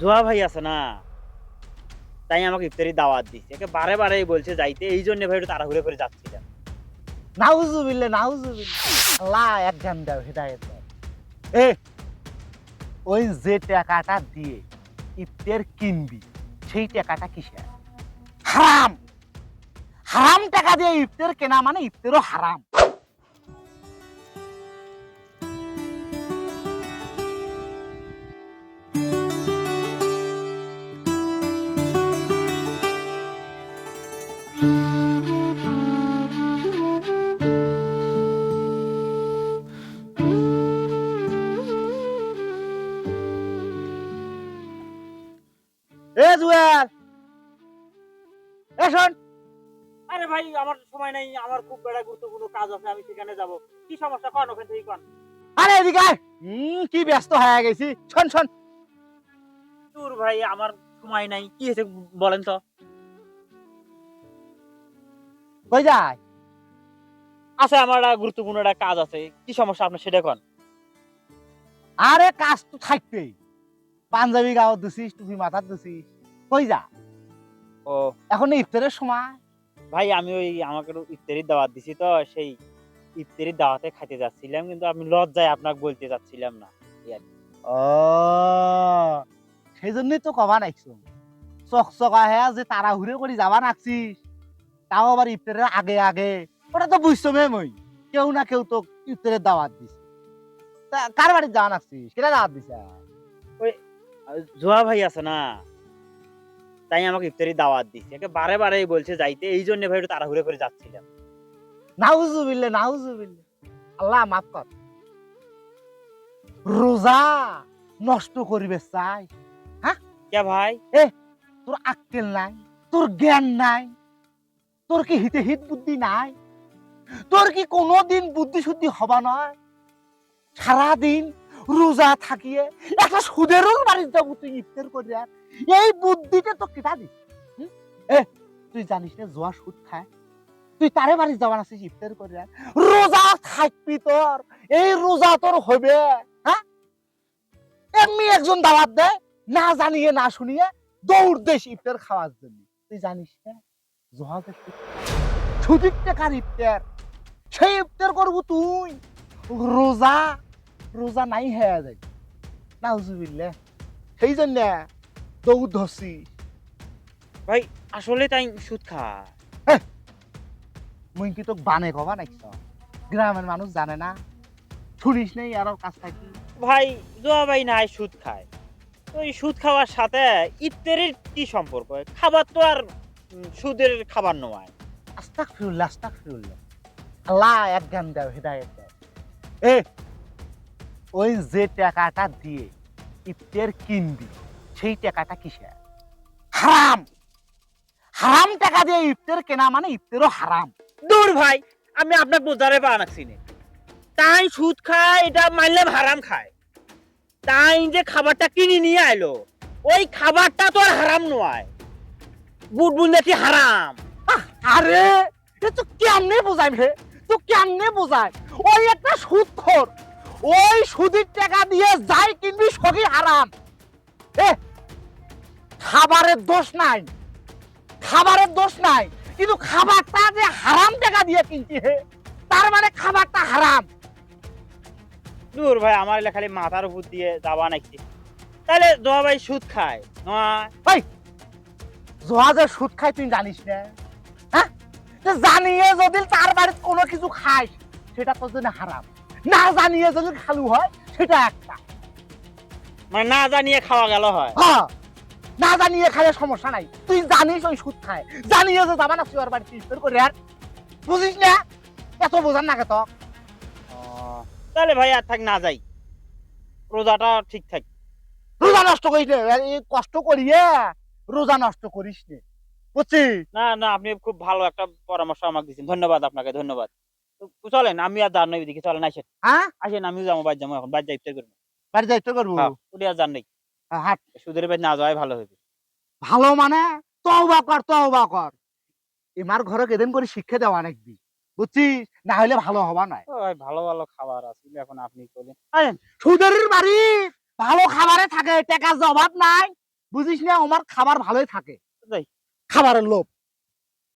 জোয়া ভাই আছে না। তাই আমাকে ইফতারি দাওয়াত দিচ্ছে। একে বারে বারে বলছে যাইতে, এই জন্য ভাই একটু তাড়াহুড়ো করে যাচ্ছিলাম। নাউজুবিল্লে নাউজুবিল্লে আল্লাহ, এক গান দাও, হেদায়েত এ, ওই যে টাকাটা দিয়ে ইফতের কিনবি, সেই টাকাটা কিসের? হারাম! হারাম টাকা দিয়ে ইফতের কেনা মানে ইফতেরও হারাম। এ শোন আরে ভাই আমার সময় নাই আমার খুব বড় গুরুত্বপূর্ণ কাজ আছে আমি সেখানে যাব। কি সমস্যা? কোন ওখান থেকে কোন। আরে এদিকে হুম, কি ব্যস্ত হয়ে গেছি। শোন শোন। দূর ভাই আমার সময় নাই। কি হয়েছে বলেন তো? কই যায়? আছে আমার একটা গুরুত্বপূর্ণ একটা কাজ আছে। কি সমস্যা আপনার সেটা কোন। আরে কাজ তো থাকবেই। পাঞ্জাবি গাও দিছিস টুপি মাথার দিছিস। কই যা। ও। এখন ইফতারের সময়। ভাই আমি ওই আমাকে একটু ইফতারির দাওয়াত দিছি তো সেই ইফতারির দাওয়াতে খাইতে যাচ্ছিলাম কিন্তু আমি লজ্জায় আপনাকে বলতে যাচ্ছিলাম না। ও সেই জন্যই তো কবা নাকছো চকচকা হ্যাঁ যে তাড়াহুড়ো করে যাবা নাকছিস তাও আবার ইফতারের আগে আগে। ওটা তো বুঝছ মে মই। কেউ না কেউ তো ইফতারের দাওয়াত দিস কার বাড়ি যাওয়া নাকছিস কেটা দাওয়াত দিছে? জোয়া ভাই আছে না তাই আমাকে ইফতারির দাওয়াত দিছে। একে বারে বারেই বলছে যাইতে এই জন্য ভাই একটু তাড়াহুড়ো করে যাচ্ছিলাম। নাউজুবিল্লে নাউজুবিল্লে আল্লাহ মাফ কর। রোজা নষ্ট করিবে চাই। হ্যাঁ? কে ভাই? এ তোর আক্কেল নাই তোর জ্ঞান নাই তোর কি হিতে হিত বুদ্ধি নাই তোর কি কোনোদিন বুদ্ধি শুদ্ধি হবা নয়? সারাদিন রোজা থাকিয়ে একটা সুদেরও বাড়িতে যাব তুই ইফতার করে আর। এই বুদ্ধিটা তো কেটা দিস এ, তুই জানিস না জোয়া সুদ খায়। তুই তারে বাড়ি যাবার আছিস, ইফতার করে আর। রোজা থাকবি তোর, এই রোজা তোর হবে হ্যাঁ এমনি একজন দাওয়াত দেয়, না জানিয়ে, না শুনিয়ে দৌড় দেশ ইফতার খাওয়ার জন্য। তুই জানিস না জহাজের ছুটির টাকার ইফতার? সেই ইফতার করব তুই। রোজা রোজা নাই হয়ে যায় না হুজুবিল্লে সেই জন্য দৌড় ধরছি ভাই আসলে তাই সুদ খায় মুই কি তোক বানে কবা নাকি গ্রামের মানুষ জানে না। শুনিস নেই আর কাজ থাকি। ভাই জোয়া ভাই নাই সুদ খায়। তো এই সুদ খাওয়ার সাথে ইফতারির কি সম্পর্ক? খাবার তো আর সুদের খাবার নয়। আস্তাক ফিরুল্লাহ আস্তাক ফিরুল্লাহ আল্লাহ এক গান দাও হেদায়ত দাও। এ ওই যে টাকাটা দিয়ে ইফতের কিনবি সেই টাকাটা কিসের? হারাম! হারাম টাকা দিয়ে ইফতের কেনা মানে ইফতেরও হারাম। দূর ভাই আমি আপনার বোঝারে পানাচ্ছি না। তাই সুদ খায় এটা মানলে হারাম খায়। তাই যে খাবারটা কিনে নিয়ে আইলো ওই খাবারটা তো আর হারাম নয়। বুট বুন্দাটি হারাম? আরে এ তো কেমনে বোঝাই হে তো কেমনে বোঝায়? ওই একটা সুদখোর। ওই সুদের টাকা দিয়ে যাই কিনবি সবই হারাম। এ খাবারের দোষ নাই। খাবারের দোষ নাই। কিন্তু খাবারটা যে হারাম টাকা দিয়ে কিনছি হে তার মানে খাবারটা হারাম। দূর ভাই আমার খালি মাথার উপর দিয়ে যাবা নাকি? তাহলে জোয়া ভাই সুদ খায়। নয় জহাজের সুদ খাই তুই জানিস না? হ্যাঁ? জানিয়ে যদি তার বাড়িতে কোনো কিছু খাস সেটা তোর জন্য হারাম। না জানিয়ে যদি খালু হয় সেটা একটা। মানে না জানিয়ে খাওয়া গেল হয়? হ্যাঁ। না জানিয়ে খাইলে সমস্যা নাই। তুই জানিস ওই সুদ খায়। জানিয়ে যে যাবা না তুই ওর বাড়িতে ইফতার করে আর বুঝিস না? এত বোঝার না তো? তাহলে ভাই আর থাক না যাই। রোজাটা ঠিক থাক। রোজা নষ্ট করিস নে। এই কষ্ট করিয়ে রোজা নষ্ট করিস নে। বুঝছিস? না না আপনি খুব ভালো একটা পরামর্শ আমাকে দিচ্ছেন ধন্যবাদ আপনাকে ধন্যবাদ। চলেন আমি আর জান নাই ওইদিকে চলেন আসেন। হ্যাঁ? আসেন আমিও যাব বাদ যাব এখন বাদ যাই ইফতার করব। বাড়িতে ইফতার করব? হ্যাঁ ওটি আর জান নেই। হাট। সুদের বাদ না যাওয়াই ভালো হবে ভালো মানে তওবা কর তওবা কর। এমার ঘরে কেদিন করে শিক্ষা দেওয়া নাকবি বুঝছিস না হলে ভালো হবা নাই। ও ভাই ভালো ভালো খাবার আছে এখন আপনি করলেন সুদের বাড়ি ভালো খাবারে থাকে টাকার যে অভাব নাই। বুঝিস না আমার খাবার ভালোই থাকে। খাবারের লোভ।